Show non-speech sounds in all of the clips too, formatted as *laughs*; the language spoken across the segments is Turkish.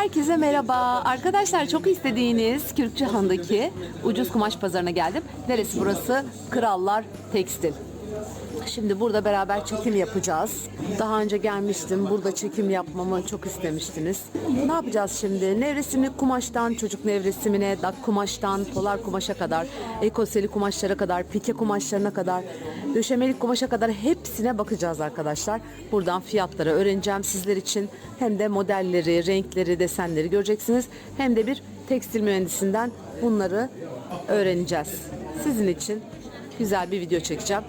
Herkese merhaba. Arkadaşlar çok istediğiniz Kürkçühan'daki ucuz kumaş pazarına geldim. Neresi burası? Krallar Tekstil. Şimdi burada beraber çekim yapacağız. Daha önce gelmiştim. Burada çekim yapmamı çok istemiştiniz. Ne yapacağız şimdi? Nevresimlik kumaştan çocuk nevresimine, dak kumaştan polar kumaşa kadar, ekoseli kumaşlara kadar, pike kumaşlarına kadar, döşemelik kumaşa kadar hepsine bakacağız arkadaşlar. Buradan fiyatları öğreneceğim sizler için. Hem de modelleri, renkleri, desenleri göreceksiniz. Hem de bir tekstil mühendisinden bunları öğreneceğiz. Sizin için güzel bir video çekeceğim.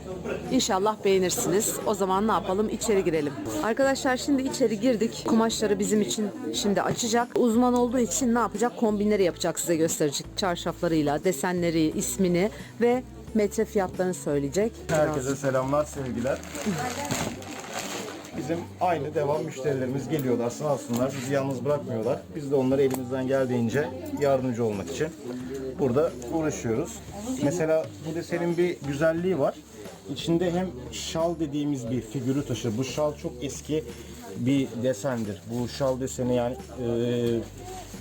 İnşallah beğenirsiniz. O zaman ne yapalım? İçeri girelim. Arkadaşlar şimdi içeri girdik. Kumaşları bizim için şimdi açacak. Uzman olduğu için ne yapacak? Kombinleri yapacak size gösterecek. Çarşaflarıyla, desenleri, ismini ve metre fiyatlarını söyleyecek. Herkese selamlar, sevgiler. Bizim aynı devam müşterilerimiz geliyorlar sağ olsunlar. Bizi yalnız bırakmıyorlar. Biz de onlara elimizden geldiğince yardımcı olmak için burada uğraşıyoruz. Mesela bu desenin bir güzelliği var. İçinde hem şal dediğimiz bir figürü taşır. Bu şal çok eski bir desendir. Bu şal deseni yani e,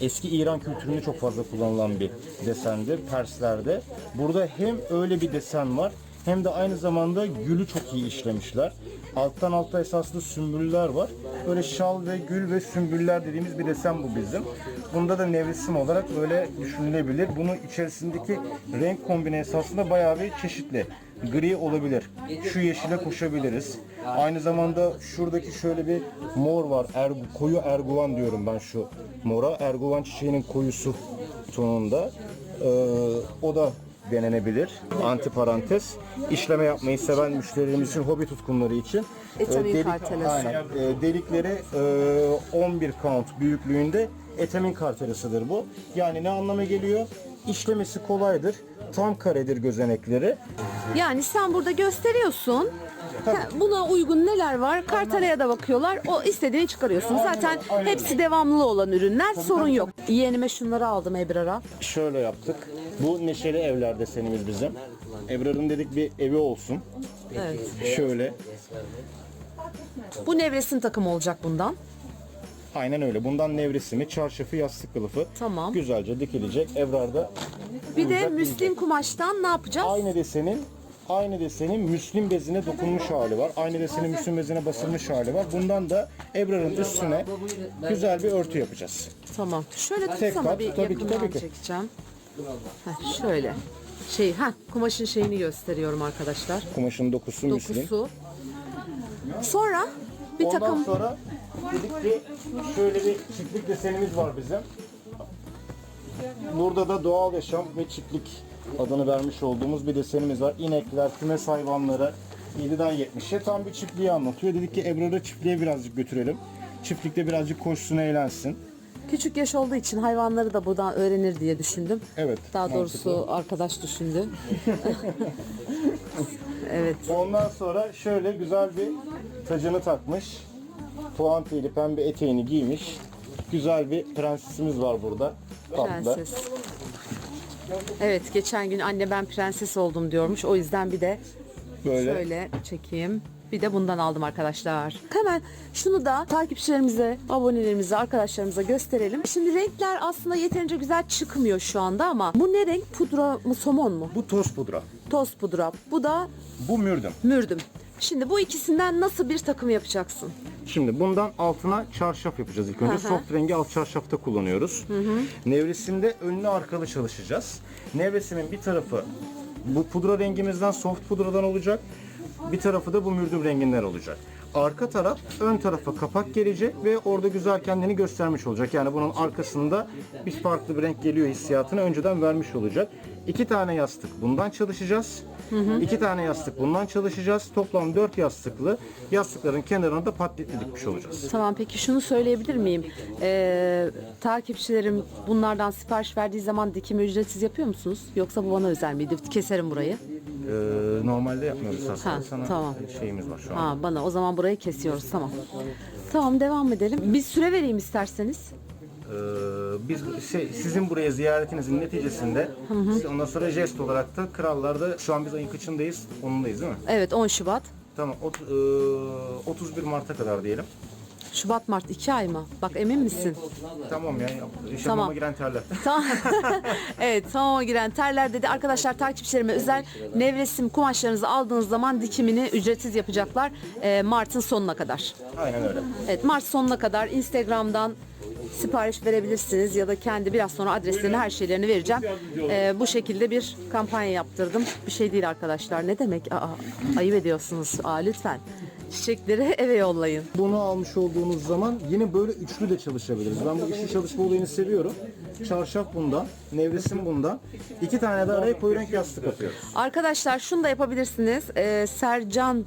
eski İran kültüründe çok fazla kullanılan bir desendir Perslerde. Burada hem öyle bir desen var hem de aynı zamanda gülü çok iyi işlemişler. Alttan alta esaslı sümbüller var. Böyle şal ve gül ve sümbüller dediğimiz bir desen bu bizim. Bunda da nevresim olarak böyle düşünülebilir. Bunun içerisindeki renk kombine esasında bayağı bir çeşitli. Gri olabilir. Şu yeşile koşabiliriz. Aynı zamanda şuradaki şöyle bir mor var. Ergu, koyu erguvan diyorum ben şu mora. Erguvan çiçeğinin koyusu tonunda. Ee, o da denenebilir. Anti parantez. İşleme yapmayı seven müşterilerimiz için, hobi tutkunları için. Etamin e, delik- kartelesi. Aynen. E, delikleri e, 11 count büyüklüğünde etamin kartelesidir bu. Yani ne anlama geliyor? İşlemesi kolaydır. Tam karedir gözenekleri. Yani sen burada gösteriyorsun. Ha, Buna uygun neler var? Kartalaya da bakıyorlar. O istediğini çıkarıyorsun. Zaten hepsi devamlı olan ürünler. Sorun yok. Yeğenime şunları aldım Ebrar'a. Şöyle yaptık. Bu neşeli evler desenimiz bizim. Ebrar'ın dedik bir evi olsun. Evet. Şöyle. Bu nevresim takımı olacak bundan. Aynen öyle. Bundan nevresimi, çarşafı, yastık kılıfı Tamam. güzelce dikilecek. Ebrar'da Bir de müslim kumaştan ne yapacağız? Aynı desenin aynı desenin müslim bezine dokunmuş hali var. Aynı desenin müslim bezine basılmış hali var. Bundan da Ebrar'ın üstüne güzel bir örtü yapacağız. Tamam. Şöyle Tek tutsana kat, bir tabii ki, yakından tabii ki. çekeceğim. Heh, şöyle. Şey, ha kumaşın şeyini gösteriyorum arkadaşlar. Kumaşın dokusu, müslim. Dokusu. Sonra bir Ondan takım sonra dedik ki şöyle bir çiftlik desenimiz var bizim. Burada da doğal yaşam ve çiftlik adını vermiş olduğumuz bir desenimiz var. İnekler, kümes hayvanları 7'den 70'e tam bir çiftliği anlatıyor. Dedik ki Ebrar'ı çiftliğe birazcık götürelim. Çiftlikte birazcık koşsun, eğlensin. küçük yaş olduğu için hayvanları da buradan öğrenir diye düşündüm. Evet, Daha doğrusu mantıklı. arkadaş düşündü. *laughs* evet. Ondan sonra şöyle güzel bir tacını takmış. Puantiyeli pembe eteğini giymiş. Güzel bir prensesimiz var burada. Tatlı. Prenses. Evet geçen gün anne ben prenses oldum diyormuş. O yüzden bir de Böyle şöyle çekeyim. Bir de bundan aldım arkadaşlar. Hemen şunu da takipçilerimize, abonelerimize, arkadaşlarımıza gösterelim. Şimdi renkler aslında yeterince güzel çıkmıyor şu anda ama bu ne renk? Pudra mı, somon mu? bu toz pudra. Toz pudra. Bu da Bu mürdüm. mürdüm. Şimdi bu ikisinden nasıl bir takım yapacaksın? Şimdi bundan altına çarşaf yapacağız ilk önce. Hı hı. Soft rengi alt çarşafta kullanıyoruz. Nevresimde önlü arkalı çalışacağız. Nevresimin bir tarafı bu pudra rengimizden soft pudradan olacak. Bir tarafı da bu mürdüm renginden olacak. Arka taraf ön tarafa kapak gelecek ve orada güzel kendini göstermiş olacak. Yani bunun arkasında bir farklı bir renk geliyor hissiyatını önceden vermiş olacak. İki tane yastık bundan çalışacağız. İki tane yastık bundan çalışacağız. Toplam dört yastıklı yastıkların kenarına da patletli dikmiş olacağız. Tamam peki şunu söyleyebilir miyim? Ee, takipçilerim bunlardan sipariş verdiği zaman dikimi ücretsiz yapıyor musunuz? Yoksa bu bana özel miydi? Keserim burayı. Ee, normalde yapmıyoruz aslında. Ha, Sana tamam. şeyimiz var şu an. Ha bana o zaman burayı kesiyoruz tamam. Tamam devam edelim. Bir süre vereyim isterseniz. Ee, biz şey, sizin buraya ziyaretinizin neticesinde ondan sonra jest olarak da krallarda şu an biz ayın kaçındayız? Onundayız değil mi? Evet 10 Şubat. Tamam. ot- e, 31 Mart'a kadar diyelim. Şubat, Mart 2 ay mı? Bak emin misin? Tamam ya. İşe Tamam. tamam. giren terler. *laughs* Tamam. *laughs* evet tamama giren terler dedi. Arkadaşlar takipçilerime özel nevresim kumaşlarınızı aldığınız zaman dikimini ücretsiz yapacaklar. Ee, Mart'ın sonuna kadar. Aynen öyle. Evet Mart sonuna kadar Instagram'dan sipariş verebilirsiniz ya da kendi biraz sonra adreslerini her şeylerini vereceğim. Ee, bu şekilde bir kampanya yaptırdım. Bir şey değil arkadaşlar. Ne demek? Aa, ayıp ediyorsunuz. Aa, lütfen. Çiçekleri *laughs* eve yollayın. Bunu almış olduğunuz zaman yine böyle üçlü de çalışabiliriz. Ben bu üçlü çalışma olayını seviyorum. Çarşaf bundan, nevresim bundan. İki tane de araya koyu renk yastık atıyoruz. Arkadaşlar şunu da yapabilirsiniz. Ee, Sercan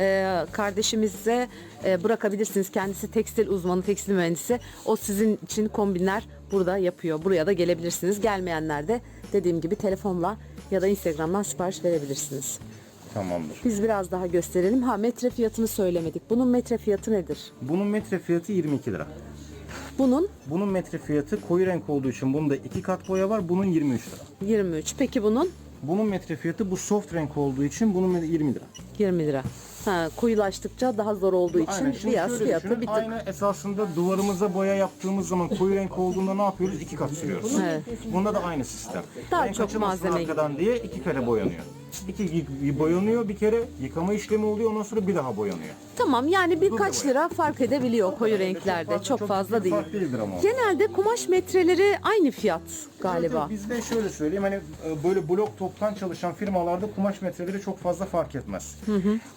e, kardeşimize e, bırakabilirsiniz. Kendisi tekstil uzmanı, tekstil mühendisi. O sizin için kombinler burada yapıyor. Buraya da gelebilirsiniz. Gelmeyenler de dediğim gibi telefonla ya da Instagram'dan sipariş verebilirsiniz. Tamamdır. Biz biraz daha gösterelim. Ha metre fiyatını söylemedik. Bunun metre fiyatı nedir? Bunun metre fiyatı 22 lira. Bunun Bunun metre fiyatı koyu renk olduğu için bunda iki kat boya var. Bunun 23 lira. 23. Peki bunun Bunun metre fiyatı bu soft renk olduğu için bunun 20 lira. 20 lira. Ha, koyulaştıkça daha zor olduğu için. Şimdi biraz şöyle fiyatı düşünün. bir tık. Aynı esasında duvarımıza boya yaptığımız zaman koyu renk olduğunda ne yapıyoruz? İki kat sürüyoruz. Evet. Bunda da aynı sistem. Daha çok malzeme arkadan diye iki kere boyanıyor. İki y- boyanıyor bir kere yıkama işlemi oluyor ondan sonra bir daha boyanıyor. Tamam yani birkaç lira fark edebiliyor koyu renklerde. Çok fazla değil. Fark değildir ama. Genelde kumaş metreleri aynı fiyat galiba. Evet, Bizde şöyle söyleyeyim hani e, böyle blok toptan çalışan firmalarda kumaş metreleri çok fazla fark etmez.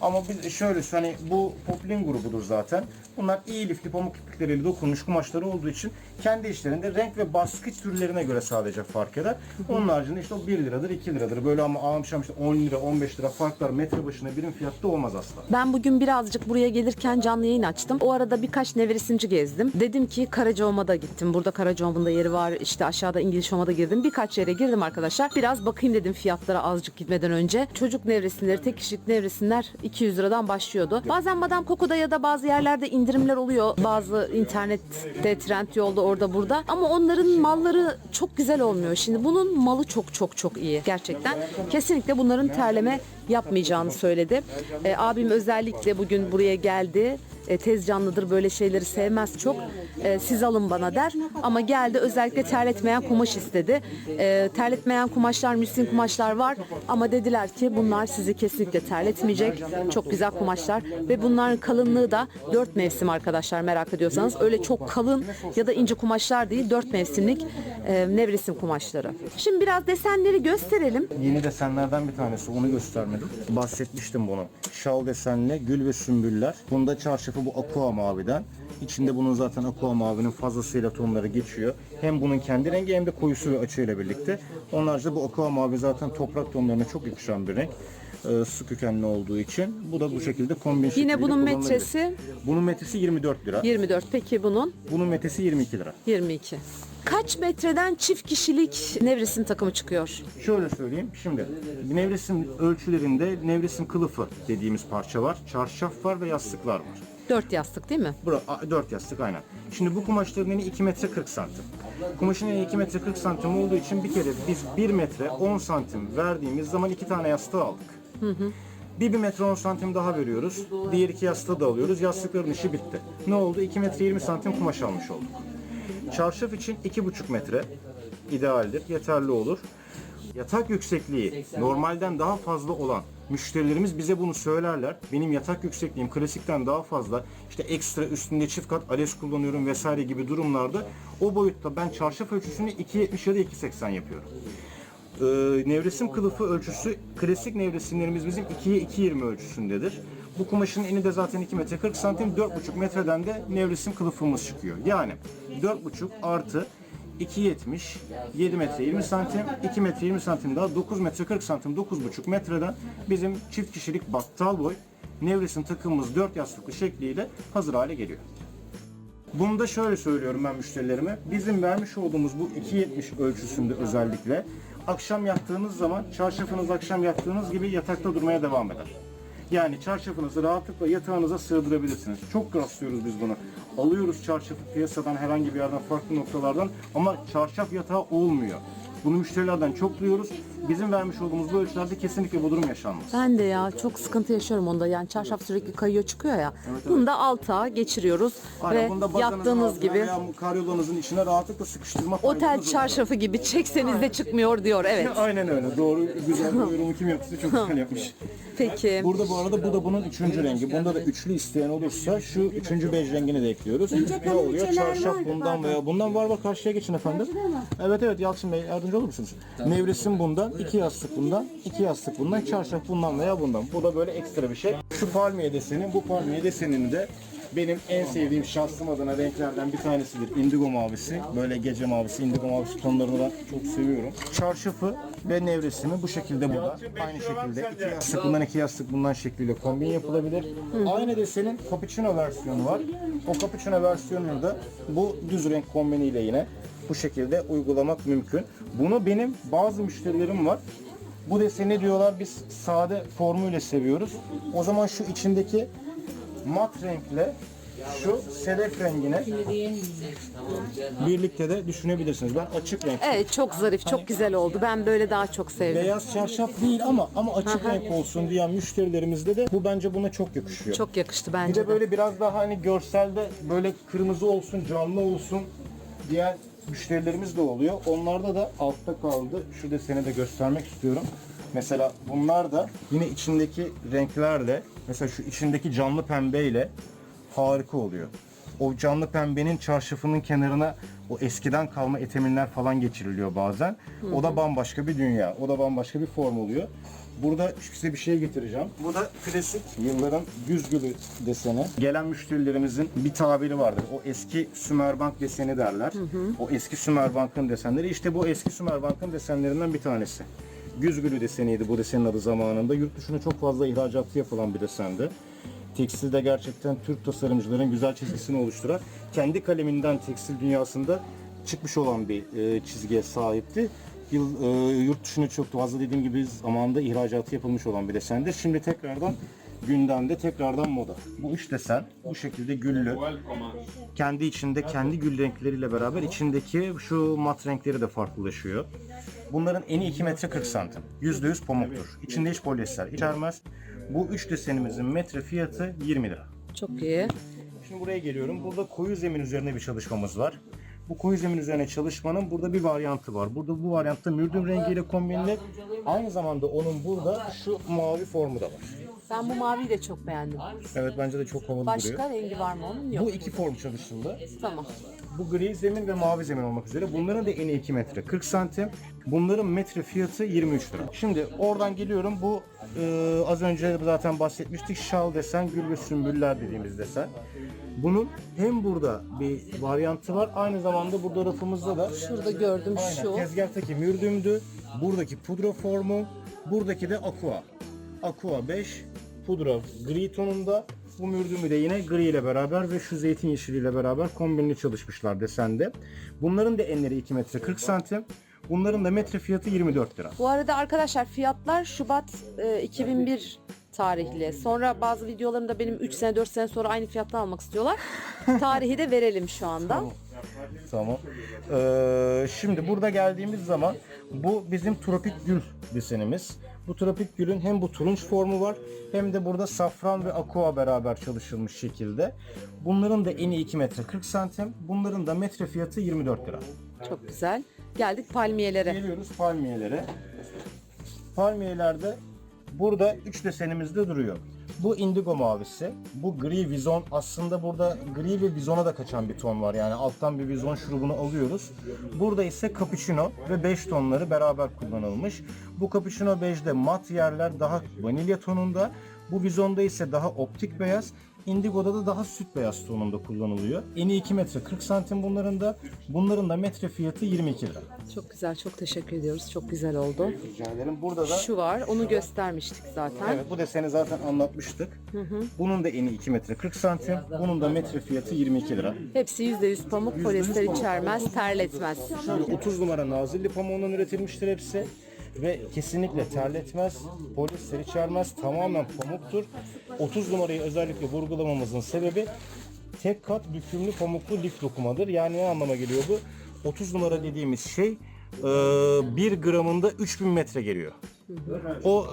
Ama biz şöyle hani bu Poplin grubudur zaten. Bunlar iyi lifli pamuk iplikleriyle dokunmuş kumaşları olduğu için kendi işlerinde renk ve baskı türlerine göre sadece fark eder. Onun haricinde işte o 1 liradır 2 liradır. Böyle ama almışam işte 10 lira 15 lira farklar metre başına birim fiyatta olmaz asla. Ben bugün birazcık buraya gelirken canlı yayın açtım. O arada birkaç nevresimci gezdim. Dedim ki Karacaova'ma da gittim. Burada Karacaova'nın yeri var. İşte aşağıda İngiliz Home'a da girdim. Birkaç yere girdim arkadaşlar. Biraz bakayım dedim fiyatlara azıcık gitmeden önce. Çocuk nevresimleri, tek kişilik nevresimler 200 liradan başlıyordu. Bazen Madame Coco'da ya da bazı yerlerde indirimler oluyor. Bazı internette, trend yolda orada burada. Ama onların malları çok güzel olmuyor. Şimdi bunun malı çok çok çok iyi. Gerçekten. Kesinlikle bunların terleme yapmayacağını söyledi. E, abim özellikle bugün buraya geldi. E, tez canlıdır böyle şeyleri sevmez çok. E, siz alın bana der. Ama geldi özellikle terletmeyen kumaş istedi. E, terletmeyen kumaşlar, müslin kumaşlar var. Ama dediler ki bunlar sizi kesinlikle terletmeyecek. Çok güzel kumaşlar. Ve bunların kalınlığı da 4 mevsim arkadaşlar merak ediyorsanız. Öyle çok kalın ya da ince kumaşlar değil. 4 mevsimlik e, nevresim kumaşları. Şimdi biraz desenleri gösterelim. Yeni desenlerden bir tanesi onu göstermedim. Bahsetmiştim bunu. Şal desenli gül ve sümbüller. Bunda çarşafı bu aqua maviden. İçinde bunun zaten aqua mavinin fazlasıyla tonları geçiyor. Hem bunun kendi rengi hem de koyusu ve açığıyla birlikte. Onun haricinde bu aqua mavi zaten toprak tonlarına çok yakışan bir renk. Ee, su kökenli olduğu için. Bu da bu şekilde kombin Yine bunun metresi Bunun metresi 24 lira. 24. Peki bunun? Bunun metresi 22 lira. 22. Kaç metreden çift kişilik nevresim takımı çıkıyor? Şöyle söyleyeyim. Şimdi nevresim ölçülerinde nevresim kılıfı dediğimiz parça var. Çarşaf var ve yastıklar var. 4 yastık değil mi? Bura, a- 4 yastık aynen. Şimdi bu kumaşların eni 2 metre 40 santim. Kumaşın eni 2 metre 40 santim olduğu için bir kere biz 1 metre 10 santim verdiğimiz zaman iki tane yastığı aldık. Bir 1 metre 10 santim daha veriyoruz. Diğer iki yastığı da alıyoruz. Yastıkların işi bitti. Ne oldu? 2 metre 20 santim kumaş almış olduk. Çarşaf için 2,5 metre idealdir, yeterli olur. Yatak yüksekliği normalden daha fazla olan müşterilerimiz bize bunu söylerler. Benim yatak yüksekliğim klasikten daha fazla. İşte ekstra üstünde çift kat ales kullanıyorum vesaire gibi durumlarda o boyutta ben çarşaf ölçüsünü 2.70 ya da 2.80 yapıyorum. Ee, nevresim kılıfı ölçüsü klasik nevresimlerimiz bizim 2'ye 2.20 ölçüsündedir. Bu kumaşın eni de zaten 2 metre 40 santim 4,5 metreden de nevresim kılıfımız çıkıyor. Yani 4,5 artı 2.70 7 metre 20 santim 2 metre 20 santim daha 9 metre 40 santim 9,5 metreden bizim çift kişilik battal boy nevresim takımımız 4 yastıklı şekliyle hazır hale geliyor. Bunu da şöyle söylüyorum ben müşterilerime. Bizim vermiş olduğumuz bu 2.70 ölçüsünde özellikle akşam yattığınız zaman çarşafınız akşam yattığınız gibi yatakta durmaya devam eder. Yani çarşafınızı rahatlıkla yatağınıza sığdırabilirsiniz. Çok rastlıyoruz biz bunu. Alıyoruz çarşafı piyasadan herhangi bir yerden farklı noktalardan ama çarşaf yatağı olmuyor. Bunu müşterilerden çok duyuyoruz. Bizim vermiş olduğumuz bu ölçülerde kesinlikle bu durum yaşanmaz. Ben de ya çok sıkıntı yaşıyorum onda. Yani çarşaf sürekli kayıyor çıkıyor ya. Bunu da alta geçiriyoruz Aynen, ve bunda bazanızın yaptığınız altına gibi veya karyolanızın içine rahatlıkla sıkıştırma otel faydamız oluyor. çarşafı gibi çekseniz de çıkmıyor diyor. Evet. *laughs* Aynen öyle. Doğru. Güzel bir yorumu kim yaptıysa çok güzel yapmış. *laughs* Peki. Burada bu arada bu da bunun üçüncü rengi. Bunda da üçlü isteyen olursa şu üçüncü bej rengini de ekliyoruz. Ne oluyor? Çarşaf bundan veya bundan var var karşıya geçin efendim. Evet evet Yalçın Bey yardımcı olur musunuz? Nevresim bundan, iki yastık bundan, iki yastık bundan, çarşaf bundan veya bundan. Bu da böyle ekstra bir şey. Şu palmiye deseni, bu palmiye desenini de benim en sevdiğim şahsım adına renklerden bir tanesidir. Indigo mavisi. Böyle gece mavisi, indigo mavisi tonlarını da çok seviyorum. Çarşafı ve nevresimi bu şekilde burada. Aynı şekilde iki yastık bundan iki yastık bundan şekliyle kombin yapılabilir. Aynı desenin cappuccino versiyonu var. O cappuccino versiyonunu da bu düz renk kombiniyle yine bu şekilde uygulamak mümkün. Bunu benim bazı müşterilerim var. Bu deseni diyorlar biz sade formuyla seviyoruz. O zaman şu içindeki mat renkle şu sedef rengine birlikte de düşünebilirsiniz. Ben açık renk Evet çok zarif, çok güzel oldu. Ben böyle daha çok sevdim. Beyaz çarşaf değil ama ama açık renk olsun diyen müşterilerimizde de bu bence buna çok yakışıyor. Çok yakıştı bir bence de de. böyle biraz daha hani görselde böyle kırmızı olsun, canlı olsun diyen müşterilerimiz de oluyor. Onlarda da altta kaldı. Şu deseni de göstermek istiyorum. Mesela bunlar da yine içindeki renklerle mesela şu içindeki canlı pembeyle harika oluyor. O canlı pembenin çarşafının kenarına o eskiden kalma eteminler falan geçiriliyor bazen. O da bambaşka bir dünya. O da bambaşka bir form oluyor. Burada size bir şey getireceğim. Bu da klasik yılların güz gülü deseni. Gelen müşterilerimizin bir tabiri vardır. O eski Sümerbank deseni derler. O eski Sümerbank'ın desenleri. İşte bu eski Sümerbank'ın desenlerinden bir tanesi. Güz gülü deseniydi bu desenin adı zamanında. Yurt dışına çok fazla ihracatı yapılan bir desendi. Tekstilde gerçekten Türk tasarımcıların güzel çizgisini oluşturan, kendi kaleminden tekstil dünyasında çıkmış olan bir e, çizgiye sahipti. Yıl, e, yurt dışına çok fazla dediğim gibi zamanında ihracatı yapılmış olan bir desendir. Şimdi tekrardan gündemde, tekrardan moda. Bu üç desen bu şekilde güllü. Kendi içinde kendi gül renkleriyle beraber içindeki şu mat renkleri de farklılaşıyor. Bunların eni 2 metre 40 santim. %100 pamuktur. İçinde hiç polyester içermez. Bu üç desenimizin metre fiyatı 20 lira. Çok iyi. Şimdi buraya geliyorum. Burada koyu zemin üzerine bir çalışmamız var. Bu koyu zemin üzerine çalışmanın burada bir varyantı var. Burada bu varyantta mürdüm rengiyle kombinli. Aynı zamanda onun burada şu mavi formu da var. Ben bu maviyi de çok beğendim. Evet bence de çok havalı duruyor. Başka rengi var mı onun? Yok. Bu iki form çalışıldı. Tamam. Bu gri zemin ve mavi zemin olmak üzere. Bunların da eni 2 metre 40 santim. Bunların metre fiyatı 23 lira. Şimdi oradan geliyorum. Bu e, az önce zaten bahsetmiştik. Şal desen, gül ve sümbüller dediğimiz desen. Bunun hem burada bir varyantı var. Aynı zamanda burada rafımızda da Şurada gördüm şu. Tezgahtaki mürdümdü. Buradaki pudra formu. Buradaki de aqua. Aqua 5. Pudra gri tonunda. Bu mürdümü de yine gri ile beraber ve şu zeytin yeşiliyle beraber kombinli çalışmışlar desende. Bunların da enleri 2 metre 40 santim. Bunların da metre fiyatı 24 lira. Bu arada arkadaşlar fiyatlar Şubat e, 2001 tarihli. Sonra bazı videolarımda benim 3 sene 4 sene sonra aynı fiyattan almak istiyorlar. *laughs* Tarihi de verelim şu anda. Tamam. Ee, şimdi burada geldiğimiz zaman bu bizim tropik gül desenimiz. Bu tropik gülün hem bu turunç formu var hem de burada safran ve aqua beraber çalışılmış şekilde. Bunların da eni 2 metre 40 santim. Bunların da metre fiyatı 24 lira. Çok güzel. Geldik palmiyelere. Geliyoruz palmiyelere. Palmiyelerde burada 3 desenimizde duruyor. Bu indigo mavisi, bu gri vizon aslında burada gri ve vizona da kaçan bir ton var. Yani alttan bir vizon şurubunu alıyoruz. Burada ise cappuccino ve bej tonları beraber kullanılmış. Bu cappuccino bejde mat yerler daha vanilya tonunda. Bu vizonda ise daha optik beyaz. Indigo'da da daha süt beyaz tonunda kullanılıyor. Eni 2 metre 40 santim bunların da. Bunların da metre fiyatı 22 lira. Çok güzel, çok teşekkür ediyoruz. Çok güzel oldu. Rica ederim. Burada da Şu var, onu göstermiştik zaten. Evet bu deseni zaten anlatmıştık. Bunun da eni 2 metre 40 santim. Bunun da metre fiyatı 22 lira. Hepsi %100 pamuk, polyester içermez, terletmez. Şöyle 30 numara nazilli pamuğundan üretilmiştir hepsi. Ve kesinlikle terletmez, polyester içermez, tamamen pamuktur. 30 numarayı özellikle vurgulamamızın sebebi tek kat bükümlü pamuklu lif dokumadır. Yani ne anlama geliyor bu? 30 numara dediğimiz şey 1 gramında 3000 metre geliyor. O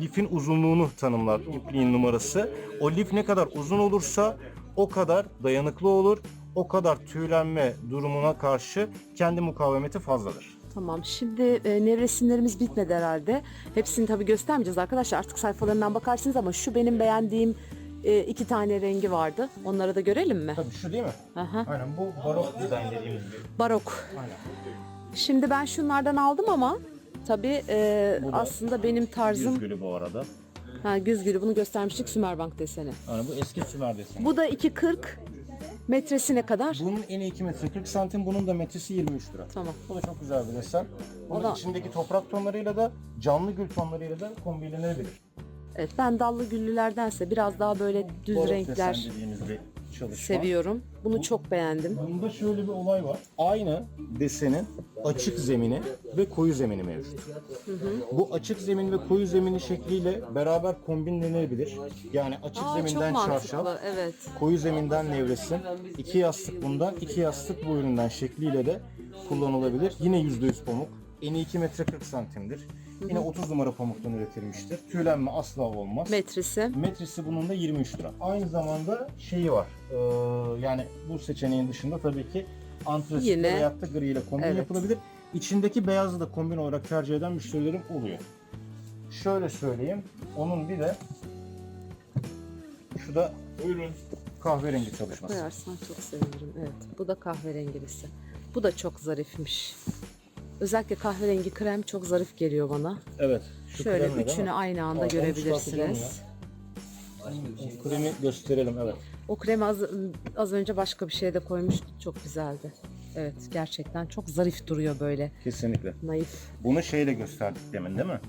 lifin uzunluğunu tanımlar ipliğin numarası. O lif ne kadar uzun olursa o kadar dayanıklı olur. O kadar tüylenme durumuna karşı kendi mukavemeti fazladır. Tamam. Şimdi e, nevresimlerimiz bitmedi herhalde. Hepsini tabii göstermeyeceğiz arkadaşlar. Artık sayfalarından bakarsınız ama şu benim beğendiğim e, iki tane rengi vardı. Onları da görelim mi? Tabii şu değil mi? Aha. Aynen bu barok dizayn dediğimiz gibi. Barok. Aynen. Şimdi ben şunlardan aldım ama tabii e, Bu da aslında benim tarzım Yüz gülü bu arada. ha, güz gülü bunu göstermiştik Sümerbank deseni. Yani bu eski Sümer deseni. Bu da 2.40 metresine kadar. Bunun en iyi 2 metre 40 santim, bunun da metresi 23 lira. Tamam. Bu da çok güzel bir desen. Bunun da- içindeki toprak tonlarıyla da canlı gül tonlarıyla da kombinlenebilir. Evet ben dallı güllülerdense biraz daha böyle düz Barok renkler desen dediğimiz bir çalışma. seviyorum. Bunu çok beğendim. Bunda şöyle bir olay var. Aynı desenin açık zemini ve koyu zemini mevcut. Bu açık zemin ve koyu zemini şekliyle beraber kombinlenebilir. Yani açık Aa, çok zeminden mantıklı. çarşaf, Evet. koyu zeminden nevresim, iki yastık bundan, iki yastık bu üründen şekliyle de kullanılabilir. Yine %100 pamuk. Eni 2 metre 40 santimdir. Yine 30 numara pamuktan üretilmiştir. Tüylenme asla olmaz. Metresi. Metresi bunun da 23 lira. Aynı zamanda şeyi var. Ee, yani bu seçeneğin dışında tabii ki antrasit Yine- veyahut da gri ile kombin Evet. yapılabilir. İçindeki beyazı da kombin olarak tercih eden müşterilerim oluyor. Şöyle söyleyeyim. Onun bir de şu da ürün kahverengi çalışması. Koyarsan çok sevinirim. Evet. Bu da kahverengilisi. Bu da çok zarifmiş. Özellikle kahverengi krem çok zarif geliyor bana. Evet. Şu Şöyle değil mi? üçünü aynı anda Aa, onu çıkartacağım görebilirsiniz. O kremi gösterelim evet. O kremi az, az önce başka bir şeye de koymuş. Çok güzeldi. Evet gerçekten çok zarif duruyor böyle. Kesinlikle. Naif. Bunu şeyle gösterdik demin değil mi?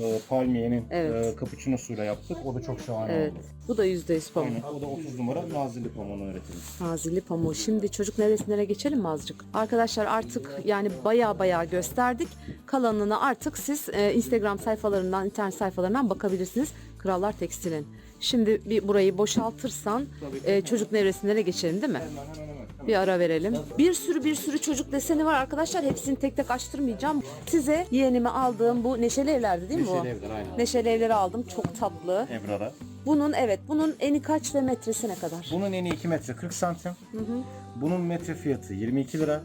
Ee, palmiyenin Evet. e, cappuccino'suyla yaptık. O da çok şahane Evet. oldu. Bu da yüzde pamuk. Aynen. O da 30 numara nazilli pamuğunu üretilmiş. Nazilli pamuğu. Şimdi çocuk nevresimlere geçelim mi azıcık? Arkadaşlar artık yani baya baya gösterdik. Kalanını artık siz e, Instagram sayfalarından, internet sayfalarından bakabilirsiniz. Krallar Tekstil'in. Şimdi bir burayı boşaltırsan e, çocuk nevresimlere geçelim değil mi? Hemen hemen. Bir ara verelim. Bir sürü bir sürü çocuk deseni var arkadaşlar. Hepsini tek tek açtırmayacağım. Size yeğenime aldığım bu neşeli evlerdi değil mi bu? Neşeli evler, aynen. Neşeli evleri aldım. Çok tatlı. Ebrar'a. Bunun evet bunun eni kaç ve metresi ne kadar? Bunun eni 2 metre 40 santim. Bunun metre fiyatı 22 lira.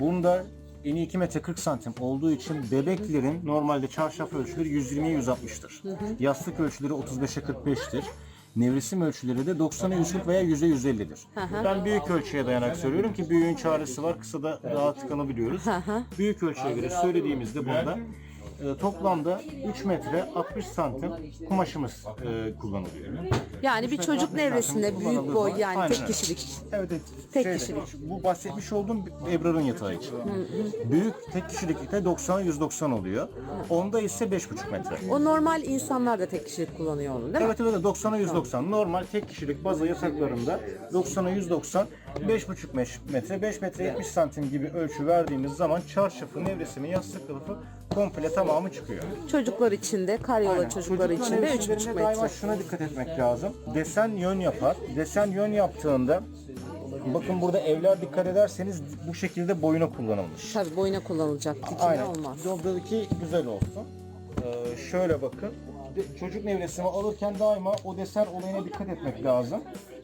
Bunda eni 2 metre 40 santim olduğu için bebeklerin normalde çarşaf ölçüleri 120'ye 160'tır. Yastık ölçüleri 35'e 45'tir. Nevresim ölçüleri de 90'a 140 veya 100'e 150'dir. Ben büyük ölçüye dayanarak söylüyorum ki büyüğün çaresi var. Kısa da daha tıkanabiliyoruz. büyük ölçüye göre söylediğimizde bunda e, toplamda 3 metre 60 santim kumaşımız e, kullanılıyor. Yani bir çocuk nevresinde büyük boy yani Aynen tek öyle. kişilik. Evet, evet. Tek Şeyde, kişilik. Bu bahsetmiş olduğum Ebrar'ın yatağı için. Büyük tek kişilikte 90'a 190 oluyor. Onda ise 5,5 metre. O normal insanlar da tek kişilik kullanıyor onu değil mi? Evet evet 90'a 190. Normal tek kişilik baza yataklarında 90'a 190, 5,5 meş- metre, 5 metre 70 santim gibi ölçü verdiğimiz zaman çarşafı, nevresimi, yastık kılıfı komple tamamı çıkıyor. Çocuklar için de karyola Aynen. çocuklar için de nevresimlerinde 3,5 daima metre. şuna dikkat etmek lazım. Desen yön yapar. Desen yön yaptığında bakın burada evler dikkat ederseniz bu şekilde boyuna kullanılmış. Tabii boyuna kullanılacak. Dikine Aynen. olmaz. Buradaki güzel olsun. Ee, şöyle bakın. De- Çocuk nevresimi alırken daima o desen olayına dikkat etmek lazım.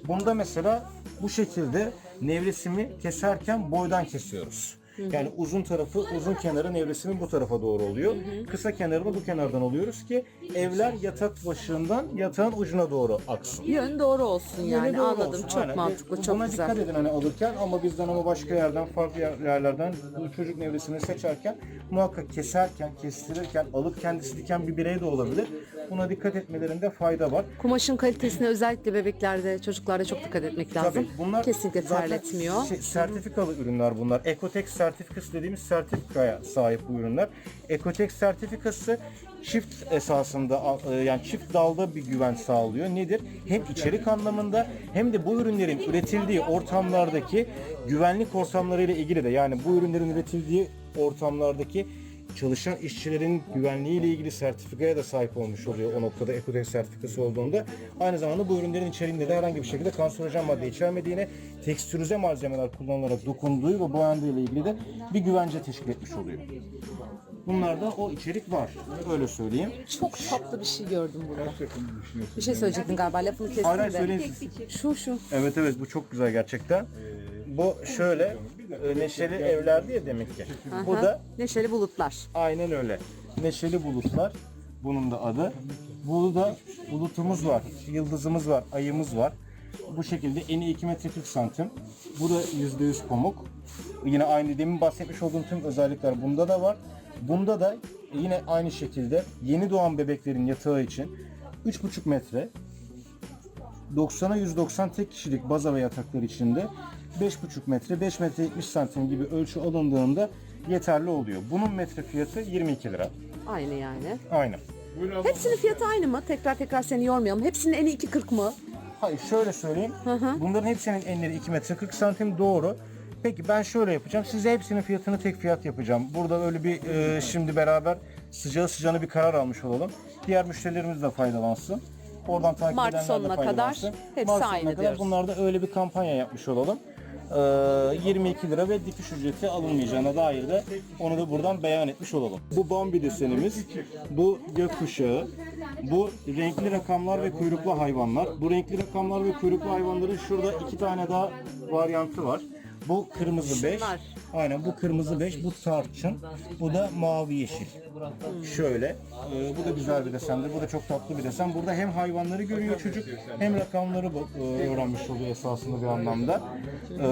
Bunda mesela bu şekilde nevresimi keserken boydan kesiyoruz. Yani uzun tarafı, uzun kenarı nevresimin bu tarafa doğru oluyor. Kısa kenarını bu kenardan alıyoruz ki evler yatak başından yatağın ucuna doğru aksın. Yön doğru olsun yani Yönü doğru anladım. olsun. Çok Aynen. mantıklı, Buna çok dikkat güzel. edin hani alırken ama bizden ama başka yerden farklı yer- yerlerden bu çocuk nevresini seçerken muhakkak keserken, kestirirken, alıp kendisi diken bir birey de olabilir. Buna dikkat etmelerinde fayda var. Kumaşın kalitesine özellikle bebeklerde, çocuklarda çok dikkat etmek lazım. Tabii bunlar Kesinlikle zaten terletmiyor. şey- sertifikalı ürünler bunlar. Ekotek sertifikası dediğimiz sertifikaya sahip bu ürünler. Ekotek sertifikası çift esasında e, yani çift dalda bir güven sağlıyor. Nedir? Hem içerik anlamında hem de bu ürünlerin üretildiği ortamlardaki güvenlik ortamlarıyla ilgili de yani bu ürünlerin üretildiği ortamlardaki çalışan işçilerin güvenliği ile ilgili sertifikaya da sahip olmuş oluyor o noktada Ekotek sertifikası olduğunda. Aynı zamanda bu ürünlerin içeriğinde de herhangi bir şekilde kanserojen madde içermediğine, tekstürize malzemeler kullanılarak dokunduğu ve boyandığı ile ilgili de bir güvence teşkil etmiş oluyor. Bunlarda o içerik var. Öyle söyleyeyim. Çok tatlı bir şey gördüm burada. Bir şey söyleyecektin galiba lafını kestim Hayır, hayır, de. söyleyin siz. Şu şu. Evet evet bu çok güzel gerçekten. Bu şöyle neşeli evler diye demek ki. Bu da Neşeli bulutlar. aynen öyle. Neşeli bulutlar. Bunun da adı. Burada bulutumuz var, yıldızımız var, ayımız var. Bu şekilde eni 2 metre 40 santim. Bu da %100 pamuk. Yine aynı demin bahsetmiş olduğum tüm özellikler bunda da var. Bunda da yine aynı şekilde yeni doğan bebeklerin yatağı için 3,5 metre 90'a 190 tek kişilik baza ve yataklar içinde 5,5 metre, 5 metre 70 santim gibi ölçü alındığında yeterli oluyor. Bunun metre fiyatı 22 lira. Aynı yani. Aynen. Hepsinin fiyatı aynı mı? Tekrar tekrar seni yormayalım. Hepsinin eni 2.40 mı? Hayır şöyle söyleyeyim. Bunların hepsinin enleri 2 metre 40 santim doğru. Peki ben şöyle yapacağım. Size hepsinin fiyatını tek fiyat yapacağım. Burada öyle bir e, şimdi beraber sıcağı sıcağına bir karar almış olalım. Diğer müşterilerimiz de faydalansın. Oradan takip Mart edenler de sonuna kadar faydalansın. hepsi Mart sonuna aynı kadar diyoruz. Bunlarda öyle bir kampanya yapmış olalım. Ee, 22 lira ve dikiş ücreti alınmayacağına dair de onu da buradan beyan etmiş olalım. Bu Bambi desenimiz, bu gökkuşağı, bu renkli rakamlar ve kuyruklu hayvanlar. Bu renkli rakamlar ve kuyruklu hayvanların şurada iki tane daha varyantı var. Bu kırmızı 5. Şunlar. Aynen bu kırmızı 5, bu tarçın, bu da mavi yeşil. Şöyle, e, bu da güzel bir desendir, bu da çok tatlı bir desen. Burada hem hayvanları görüyor çocuk, hem rakamları bu- e, öğrenmiş oluyor esasında bir anlamda. E,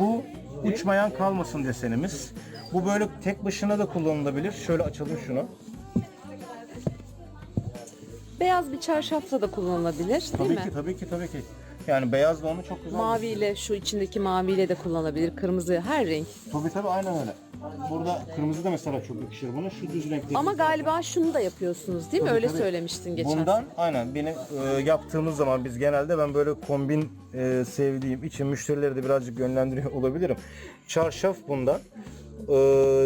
bu uçmayan kalmasın desenimiz. Bu böyle tek başına da kullanılabilir. Şöyle açalım şunu. Beyaz bir çarşafla da kullanılabilir değil Tabii mi? ki, tabii ki, tabii ki. Yani beyaz da onu çok güzel. Maviyle, şu içindeki maviyle de kullanılabilir. Kırmızı, her renk. Tabii tabii, aynen öyle. Burada kırmızı da mesela çok yakışır buna. Şu düz renkli. Ama galiba şunu da yapıyorsunuz değil mi? Tabii, Öyle tabii. söylemiştin geçen. Bundan aynen benim e, yaptığımız zaman biz genelde ben böyle kombin e, sevdiğim için müşterileri de birazcık yönlendiriyor *laughs* olabilirim. Çarşaf bundan, e,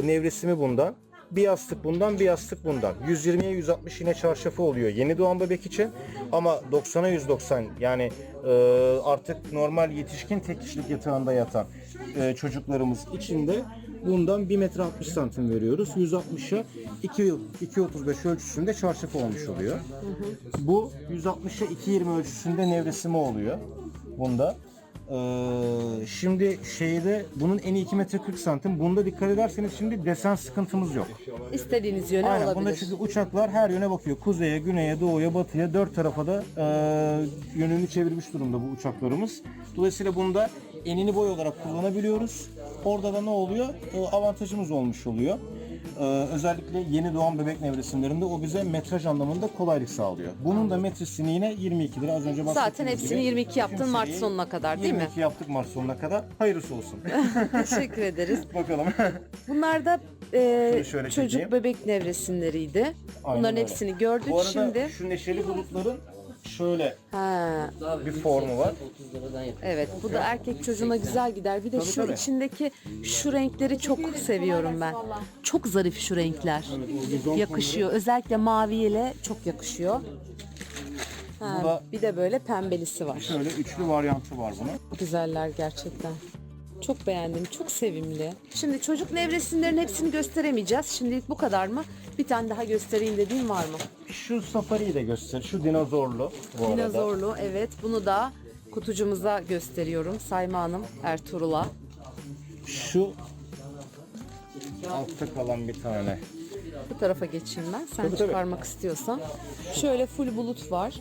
nevresimi bundan, bir yastık bundan, bir yastık bundan. 120'ye 160 yine çarşafı oluyor yeni doğan bebek için ama 90'a 190 yani e, artık normal yetişkin tek kişilik yatağında yatan e, çocuklarımız için de bundan 1 metre 60 santim veriyoruz. 160'a 2 yıl 2.35 ölçüsünde çarşafı olmuş oluyor. Bu 160'a 2.20 ölçüsünde nevresimi oluyor. Bunda. Ee, şimdi şeyde bunun eni 2 metre 40 santim. Bunda dikkat ederseniz şimdi desen sıkıntımız yok. İstediğiniz yöne Aynen. Bunda olabilir. çünkü uçaklar her yöne bakıyor. Kuzeye, güneye, doğuya, batıya dört tarafa da e, yönünü çevirmiş durumda bu uçaklarımız. Dolayısıyla bunda enini boy olarak kullanabiliyoruz. Orada da ne oluyor? E, avantajımız olmuş oluyor. E, özellikle yeni doğan bebek nevresimlerinde o bize metraj anlamında kolaylık sağlıyor. Bunun da metresini yine 22 lira az önce bahsettiğim Zaten hepsini gibi. 22 yaptın Tüm Mart seriyi sonuna kadar değil mi? 22 yaptık Mart sonuna kadar. Hayırlısı olsun. *laughs* Teşekkür ederiz. *laughs* Bakalım. Bunlar da e, Şunu şöyle çocuk çekeyim. bebek nevresimleriydi. Aynen Bunların öyle. hepsini gördük Bu arada şimdi. şu neşeli bulutların şöyle Ha, bir formu var. evet bu da erkek çocuğuna güzel gider. Bir de Tabii, şu tabii. içindeki şu renkleri çok seviyorum ben. Çok zarif şu renkler. Yakışıyor. Özellikle maviyle çok yakışıyor. Ha, bir de böyle pembelisi var. Şöyle üçlü varyantı var bunun. Güzeller gerçekten. Çok beğendim. Çok sevimli. Şimdi çocuk nevresimlerin hepsini gösteremeyeceğiz. Şimdilik bu kadar mı? Bir tane daha göstereyim dediğim var mı? Şu safariyi de göster. Şu dinozorlu bu arada. Dinozorlu evet. Bunu da kutucumuza gösteriyorum. Sayma Hanım Ertuğrul'a. Şu altta kalan bir tane. Bu tarafa geçeyim ben. Sen Tabii, tabii. çıkarmak istiyorsan. Şöyle full bulut var.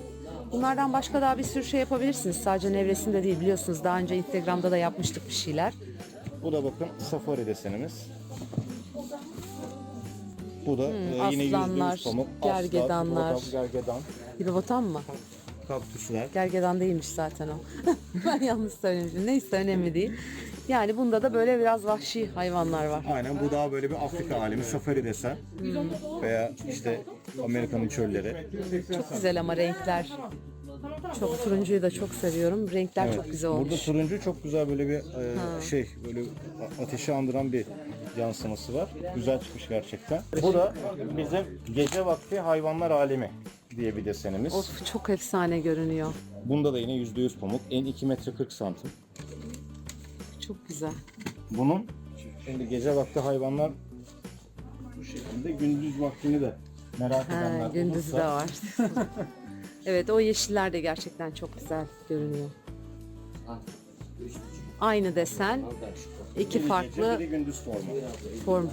Bunlardan başka daha bir sürü şey yapabilirsiniz. Sadece nevresimde değil biliyorsunuz. Daha önce Instagram'da da yapmıştık bir şeyler. Bu da bakın safari desenimiz. Bu da e, yine Hmm, aslanlar, pamuk. gergedanlar. Aslan, gergedan, Hipopotam mı? kaktüsler. Gergedan değilmiş zaten o. *laughs* ben yanlış söylemişim. Neyse önemli değil. Yani bunda da böyle biraz vahşi hayvanlar var. Aynen bu daha böyle bir Afrika alemi safari desen. Hmm. Veya işte Amerika'nın çölleri. Çok güzel ama renkler. Çok turuncuyu da çok seviyorum. Renkler çok güzel olmuş. Burada turuncu çok güzel böyle bir e, şey böyle a- ateşi andıran bir yansıması var. Güzel çıkmış gerçekten. Bu da bizim gece vakti hayvanlar alemi diye bir desenimiz. Of çok efsane görünüyor. Bunda da yine %100 pamuk. En 2 metre 40 santim. Çok güzel. Bunun şimdi gece vakti hayvanlar bu şekilde gündüz vaktini de merak edenler Ha, gündüzü de olursa var. *laughs* evet o yeşiller de gerçekten çok güzel görünüyor. Aynı desen, iki farklı biri gündüz formu. form.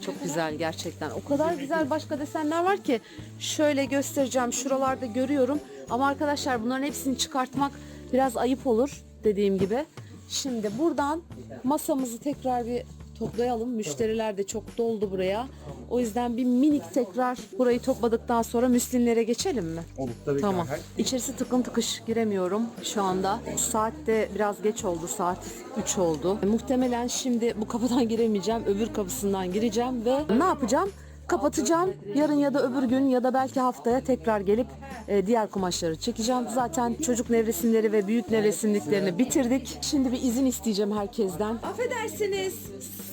Çok güzel gerçekten. O kadar güzel başka desenler var ki şöyle göstereceğim. Şuralarda görüyorum. Ama arkadaşlar bunların hepsini çıkartmak biraz ayıp olur dediğim gibi. Şimdi buradan masamızı tekrar bir toplayalım. Müşteriler de çok doldu buraya. O yüzden bir minik tekrar burayı topladıktan sonra müslinlere geçelim mi? Olur tabii Tamam. ki. İçerisi tıkım tıkış giremiyorum şu anda. Saat de biraz geç oldu. Saat 3 oldu. Muhtemelen şimdi bu kapıdan *laughs* giremeyeceğim. Öbür kapısından gireceğim ve ne yapacağım? Kapatacağım. Yarın ya da öbür gün ya da belki haftaya tekrar gelip e, diğer kumaşları çekeceğim. Zaten çocuk nevresimleri ve büyük nevresimliklerini bitirdik. Şimdi bir izin isteyeceğim herkesten. Affedersiniz.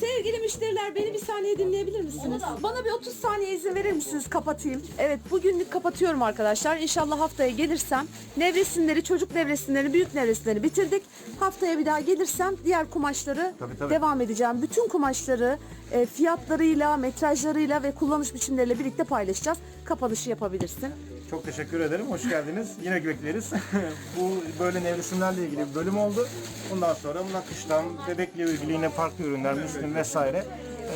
Sevgili müşteriler beni bir saniye dinleyebilir misiniz? Bana bir 30 saniye izin verir misiniz? Kapatayım. Evet bugünlük kapatıyorum arkadaşlar. İnşallah haftaya gelirsem nevresimleri, çocuk nevresimlerini, büyük nevresimleri bitirdik. Haftaya bir daha gelirsem diğer kumaşları Tabii, tabii. devam edeceğim. Bütün kumaşları e, fiyatlarıyla, metrajlarıyla ve kullanış biçimleriyle birlikte paylaşacağız. Kapanışı yapabilirsin. Çok teşekkür ederim. Hoş geldiniz. Yine bekleriz. *laughs* Bu böyle nevresimlerle ilgili bir bölüm oldu. Bundan sonra nakıştan, bebekle ilgili yine farklı ürünler, müslüm vesaire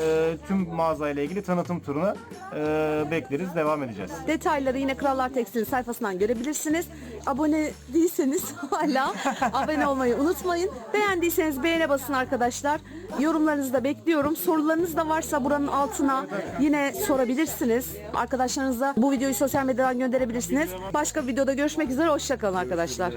e, tüm mağazayla ilgili tanıtım turuna e, bekleriz. Devam edeceğiz. Detayları yine Krallar Tekstil'in sayfasından görebilirsiniz. Abone değilseniz *laughs* hala abone olmayı unutmayın. Beğendiyseniz beğene basın arkadaşlar. Yorumlarınızı da bekliyorum. Sorularınız da varsa buranın altına yine sorabilirsiniz. Arkadaşlarınıza bu videoyu sosyal medyadan gönderebilirsiniz. Başka videoda görüşmek üzere. Hoşçakalın arkadaşlar.